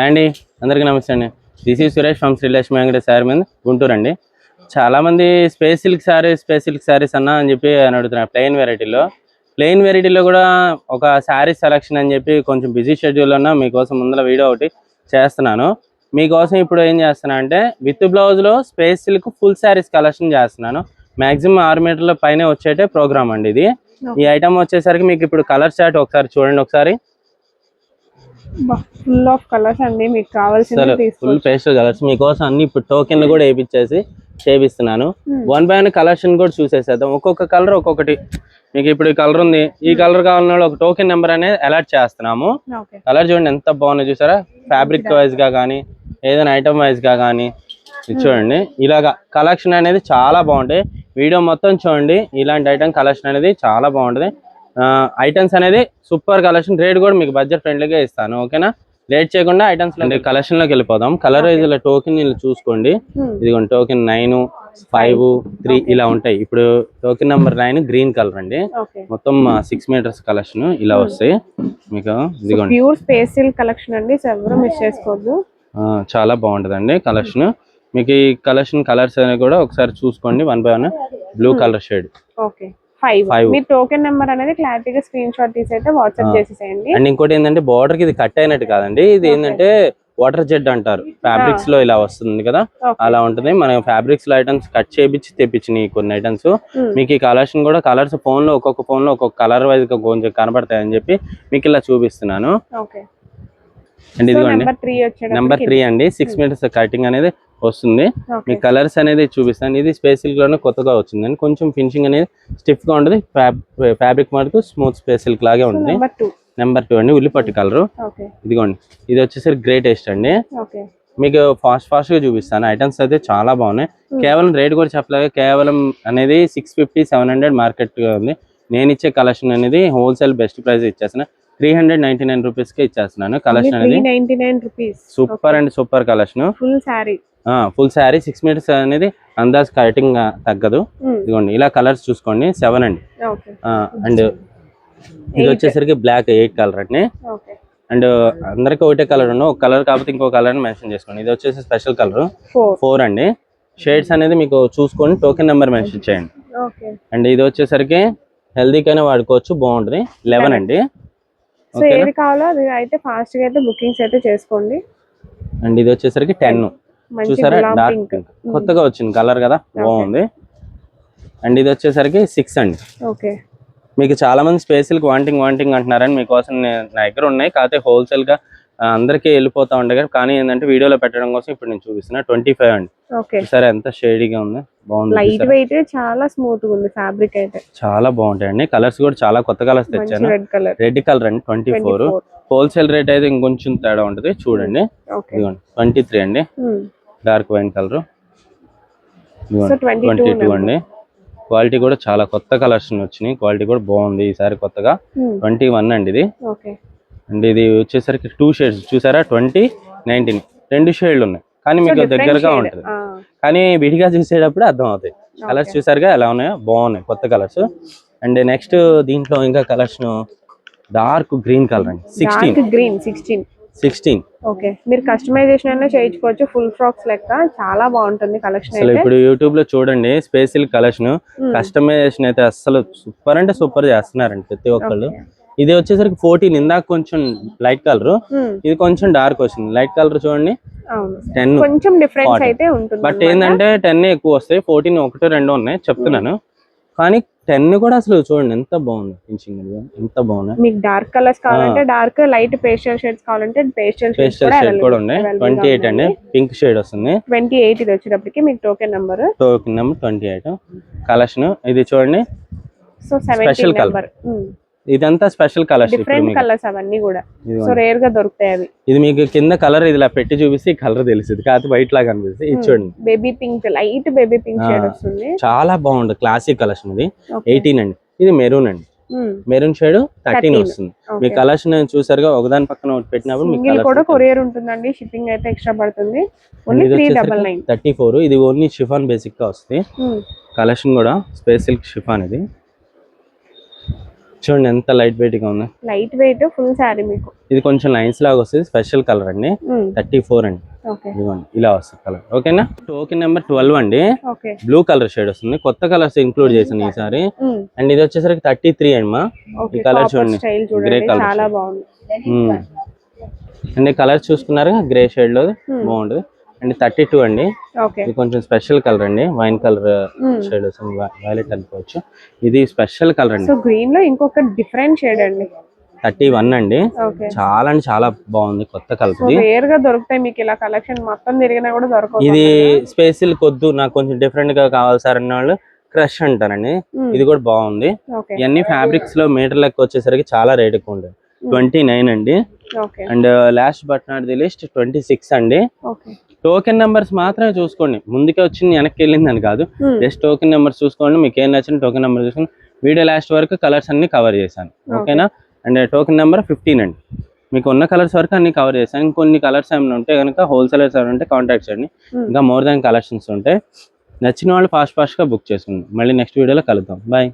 అండి అందరికీ నమస్తే అండి. This is Suresh from Srilakshmi Venkatesh sari మీద గుంటూరు అండి. చాలా మంది space silk saris space silk saris అన్న అని చెప్పి అని అడుగుతున్నారు ప్లెయిన్ వెరైటీలో ప్లెయిన్ వెరైటీలో కూడా ఒక శారీ సెలక్షన్ అని చెప్పి కొంచెం బిజీ షెడ్యూల్ ఉన్న మీకోసం ముందర వీడియో ఒకటి చేస్తున్నాను. మీకోసం ఇప్పుడు ఏం చేస్తున్నా అంటే విత్ బ్లౌజ్లో space silk full saris collection చేస్తున్నాను. మాక్సిమం ఆరు మీటర్ల పైన వచ్చేటే ప్రోగ్రామ్ అండి ఇది. ఈ ఐటమ్ వచ్చేసరికి మీకు ఇప్పుడు కలర్ చార్ట్ ఒకసారి చూడండి ఒకసారి ఫుల్ ఆఫ్ కలర్స్ అండి. మీకు కావాల్సింది ఫుల్ పేస్టల్ కలర్స్ మీకోసం అన్ని ఇప్పుడు టోకెన్లు కూడా వేయించేసి చేపిస్తున్నాను. Hmm. One by one collection కూడా చూసేసేద్దాం. ఒక్కొక్క కలర్ ఒక్కొక్కటి. మీకు ఇప్పుడు ఈ కలర్ ఉంది. ఈ కలర్ కావాలన్న వాళ్ళు ఒక టోకెన్ నెంబర్ అనేది అలర్ట్ చేస్తున్నాము. కలర్ చూడండి ఎంత బాగుందో చూసారా? ఫ్యాబ్రిక్ వైజ్గా కానీ ఏదైనా ఐటమ్ వైజ్గా కానీ ఇది చూడండి. ఇలాగా కలెక్షన్ అనేది చాలా బాగుంటాయి. వీడియో మొత్తం చూడండి. ఇలాంటి ఐటమ్ కలెక్షన్ అనేది చాలా బాగుంటుంది. ఐటమ్స్ అనేది సూపర్ కలెక్షన్ రేట్ కూడా మీకు బడ్జెట్ ఫ్రెండ్లీగా ఇస్తాను ఓకేనా? లేట్ చేయకుండా ఐటమ్స్ కలెక్షన్లోకి వెళ్ళిపోదాం. కలర్ వైజ్ ఇలా టోకెన్ ఇలా చూసుకోండి. ఇదిగోండి టోకెన్ నైన్ ఫైవ్ త్రీ ఇలా ఉంటాయి. ఇప్పుడు token number nine green colour అండి. మొత్తం సిక్స్ మీటర్స్ కలెక్షన్ ఇలా వస్తాయి. మీకు ఇదిగోండి. ప్యూర్ స్పేస్ సిల్క్ కలెక్షన్ అండి ఎవరు మిస్ చేసుకోవద్దు. చాలా బాగుంటదండి కలెక్షన్ మీకు ఈ కలెక్షన్ కలర్స్ అనేవి కూడా ఒకసారి చూసుకోండి. One by one blue colour shade okay five. Me token number అనేది క్లారిటీగా స్క్రీన్ షాట్ తీసి అయితే వాట్సాప్. చేసేసేయండి. అండ్ ఇంకోటి ఏంటంటే బార్డర్కి ఇది కట్ అయినట్టు కాదండి. ఇది ఏంటంటే వాటర్ జెడ్ అంటారు. ఫ్యాబ్రిక్స్లో ఇలా వస్తుంది కదా. అలా ఉంటుంది. మన ఫ్యాబ్రిక్స్లో ఐటమ్స్ కట్ చేపించి తెప్పించినాయి కొన్ని ఐటమ్స్ Hmm. మీకు ఈ కలెక్షన్ కూడా కలర్స్ ఫోన్లో ఒక్కొక్క ఫోన్లో ఒక్కొక్క కలర్ వైజ్ కొంచెం కనబడతాయని చెప్పి మీకు ఇలా చూపిస్తున్నాను. అండ్ ఇదిగోండి. నెంబర్ త్రీ అండి. సిక్స్ మీటర్స్ కటింగ్ అనేది వస్తుంది. మీ కలర్స్ అనేది చూపిస్తాను. ఇది స్పేసిల్లోనే కొత్తగా వచ్చిందండి. కొంచెం ఫినిషింగ్ అనేది స్టిఫ్గా ఉంటుంది. ఫ్యాబ్రిక్ మటుకు స్మూత్ స్పేసిల్క్ లాగే ఉంటుంది. నెంబర్ టూ అండి. ఉల్లిపట్టు కలర్ ఓకే ఇదిగోండి. ఇది వచ్చేసరికి గ్రే టేస్ట్ అండి. ఓకే మీకు ఫాస్ట్ ఫాస్ట్గా చూపిస్తాను. ఐటమ్స్ అయితే చాలా బాగున్నాయి. Hmm. కేవలం రేట్ కూడా చెప్పలేదు కేవలం అనేది సిక్స్ ఫిఫ్టీ సెవెన్ హండ్రెడ్ మార్కెట్గా ఉంది. నేను ఇచ్చే కలెక్షన్ అనేది హోల్సేల్ బెస్ట్ ప్రైస్ ఇచ్చేస్తున్నా. త్రీ హండ్రెడ్ నైన్టీ నైన్ రూపీస్కి ఇచ్చేస్తున్నాను కలెక్షన్ అనేది. Super and super collection. Full sari. Full sari six metres అనేది అందాజ్ కటింగ్ తగ్గదు. ఇదిగోండి ఇలా కలర్స్ చూసుకోండి సెవెన్ అండి. అండ్ ఇది వచ్చేసరికి బ్లాక్ ఎయిట్ కలర్ అండి. అండ్ అందరికి ఒకటే కలర్ ఉండవు. ఒక కలర్ కాకపోతే ఇంకో కలర్ మెన్షన్ చేసుకోండి. ఇది వచ్చేసి స్పెషల్ కలర్. ఫోర్ అండి. షేడ్స్ అనేది మీకు చూసుకొని టోకెన్ నెంబర్ మెన్షన్ చేయండి. అండ్ ఇది వచ్చేసరికి హెల్దీకైనా వాడుకోవచ్చు బాగుంటుంది. లెవెన్ అండి. సో ఏది కావాలో అది అయితే ఫాస్ట్గా అయితే బుకింగ్స్ అయితే చేసుకోండి. అండ్ ఇది వచ్చేసరికి టెన్ చూసారా? డార్క్ పింక్ పింక్ కొత్తగా వచ్చింది కలర్ కదా? బాగుంది. అండ్ ఇది వచ్చేసరికి సిక్స్ అండి. ఓకే మీకు చాలా మంది స్పేసిల్కి వాంటింగ్ వాంటింగ్ అంటున్నారని మీకోసం నే- నా దగ్గర ఉన్నాయి. కాకపోతే హోల్సేల్గా అందరికీ వెళ్ళిపోతా ఉండే కానీ ఏంటంటే వీడియోలో పెట్టడం కోసం ఇప్పుడు నేను చూపిస్తున్నా. ట్వంటీ ఫైవ్ అండి సరే ఎంత షేడీగా ఉంది? బాగుంది లైట్? వెయిట్ చాలా స్మూత్గా ఉంది ఫ్యాబ్రిక్ అయితే. చాలా బాగుంటాయండి. కలర్స్ కూడా చాలా కొత్త కలర్స్ తెచ్చాను. రెడ్ కలర్ రెడ్ కలర్ అండి ట్వంటీ ఫోర్ హోల్సేల్ రేట్ అయితే ఇంకొంచెం తేడా ఉంటుంది చూడండి. ట్వంటీ త్రీ అండి. Dark wine colour twenty two అండి. క్వాలిటీ కూడా చాలా కొత్త కలర్స్ వచ్చినాయి. క్వాలిటీ కూడా బాగుంది ఈసారి కొత్తగా. ట్వంటీ వన్ అండి ఇది. అండ్ ఇది వచ్చేసరికి టూ షేడ్స్ చూసారా? ట్వంటీ నైన్టీన్ రెండు షేడ్లు ఉన్నాయి. కానీ మీకు దగ్గరగా ఉంటుంది. కానీ విడిగా చూసేటప్పుడు అర్థం అవుతాయి కలర్స్ చూసారుగా ఎలా ఉన్నాయో? బాగున్నాయి కొత్త కలర్స్ అండ్ నెక్స్ట్ దీంట్లో ఇంకా కలర్స్ డార్క్ గ్రీన్ కలర్ అండి. Sixteen green sixteen sixteen okay మీరు కస్టమైజేషన్ అయినా చేయించుకోవచ్చు. ఫుల్ ఫ్రాక్స్ లెక్క. చాలా బాగుంటుంది కలెక్షన్ అసలు ఇప్పుడు యూట్యూబ్లో చూడండి స్పేసిల్ కలెక్షన్ కస్టమైజేషన్ అయితే అసలు సూపర్ అంటే సూపర్ చేస్తున్నారండి ప్రతి ఒక్కళ్ళు. ఇది వచ్చేసరికి ఫోర్టీన్ ఇందాక కొంచెం లైట్ కలర్ Hmm, ఇది కొంచెం డార్క్ వచ్చింది. లైట్ కలర్ చూడండి. టెన్ కొంచెం డిఫరెన్స్. అయితే ఉంటుంది బట్ ఏంటంటే టెన్ ఎక్కువ వస్తాయి. ఫోర్టీన్ ఒకటి రెండు ఉన్నాయి. చెప్తున్నాను. కానీ టెన్ కూడా అసలు చూడండి ఎంత బాగుంది. ఫినిషింగ్ ఎంత బాగుంది మీకు డార్క్ కలర్స్ కావాలంటే డార్క్ లైట్ పేస్టల్ షేడ్స్ కావాలంటే పేస్టల్ పేస్టల్ షేడ్ కూడా ఉన్నాయి. ట్వంటీ ఎయిట్ అండి. పింక్ షేడ్ వస్తుంది. ట్వంటీ ఎయిట్ ఇది వచ్చేటప్పటికి మీకు token number token number twenty eight collection ఇది చూడండి. So colour. నెంబర్ ఇదంతా స్పెషల్ కలర్స్ డిఫరెంట్ కలర్స్ అవన్నీ కూడా. సో రేర్గా దొరుకుతాయి అవి. ఇది మీకు కింద కలర్ ఇది ఇలా పెట్టి చూపిస్తే ఈ కలర్ తెలుస్తుంది కాకపోతే వైట్ లాగా అనిపిస్తుంది. ఇది చూడండి. Baby pink light baby pink. Shade వస్తుంది. చాలా బాగుంటుంది. క్లాసిక్ కలెక్షన్ ఇది. ఎయిటీన్ అండి. ఇది మెరూన్ అండి. Maroon shade thirteen 13. వస్తుంది. మీ కలర్స్ నేను చూసారుగా ఒకదాని పక్కన ఒకటి పెట్టినప్పుడు మీకు కూడా కొరియర్ ఉంటుందండి. షిప్పింగ్ అయితే ఎక్స్ట్రా పడుతుంది. Thirty four. ఇది ఓన్లీ షిఫాన్ బేసిక్గా వస్తుంది కలెక్షన్ కూడా స్పేస్ సిల్క్ షిఫాన్ ఇది. చూడండి ఎంత లైట్ వెయిట్గా ఉంది. లైట్ వెయిట్ ఫుల్ శారీ మీకు. ఇది కొంచెం లైన్స్ లాగా వస్తుంది స్పెషల్ కలర్ అండి. థర్టీ ఫోర్ అండి. ఇలా వస్తుంది కలర్ ఓకేనా టోకెన్ నెంబర్ ట్వెల్వ్ అండి. బ్లూ కలర్ షేడ్ వస్తుంది. కొత్త కలర్స్ ఇంక్లూడ్ చేసాను ఈసారి అండ్ ఇది వచ్చేసరికి థర్టీ త్రీ అండి మా. ఈ కలర్ చూడండి. గ్రే కలర్ చాలా బాగుంది. అండ్ కలర్ చూసుకున్నారు గ్రే షేడ్లో బాగుంటుంది. అండ్ థర్టీ టూ అండి. ఇది కొంచెం స్పెషల్ కలర్ అండి. వైన్ కలర్ షేడ్ వైలెట్ అనుకోవచ్చు. ఇది స్పెషల్ కలర్ అండి. గ్రీన్లో ఇంకొక డిఫరెంట్ షేడ్ అండి. థర్టీ వన్ అండి. చాలా అంటే చాలా బాగుంది కొత్త కలర్ రేర్గా దొరుకుతాయి మీకు ఇలా కలెక్షన్ మొత్తం తిరిగినా కూడా దొరకవు ఇది స్పేసిల్ కొద్దు నాకు కొంచెం డిఫరెంట్గా కావాలి సార్ అన్న వాళ్ళు క్రష్ అంటారండి. ఇది కూడా బాగుంది. ఇవన్నీ ఫ్యాబ్రిక్స్లో మీటర్ లెక్క వచ్చేసరికి చాలా రేట్ ఎక్కువ ఉంటుంది ట్వంటీ నైన్ అండి. And last but not the least twenty six అండి. టోకెన్ నెంబర్స్ మాత్రమే చూసుకోండి. ముందుకే వచ్చింది వెనక్కి వెళ్ళింది అని కాదు. జస్ట్ టోకెన్ నెంబర్ చూసుకోండి. మీకు ఏం నచ్చిన టోకెన్ నెంబర్ చూసుకొని వీడియో లాస్ట్ వరకు కలర్స్ అన్ని కవర్ చేశాను. ఓకేనా? అండ్ టోకెన్ నెంబర్ ఫిఫ్టీన్ అండి. మీకు ఉన్న కలర్స్ వరకు అన్ని కవర్ చేశాను. ఇంకొన్ని కలర్స్ ఏమైనా ఉంటే కనుక హోల్సేలర్స్ ఏమైనా ఉంటే కాంటాక్ట్ చేయండి. Hmm. ఇంకా మోర్ దాన్ కలెక్షన్స్ ఉంటాయి నచ్చిన వాళ్ళు ఫాస్ట్ ఫాస్ట్గా బుక్ చేసుకోండి. మళ్ళీ నెక్స్ట్ వీడియోలో కలుద్దాం. బాయ్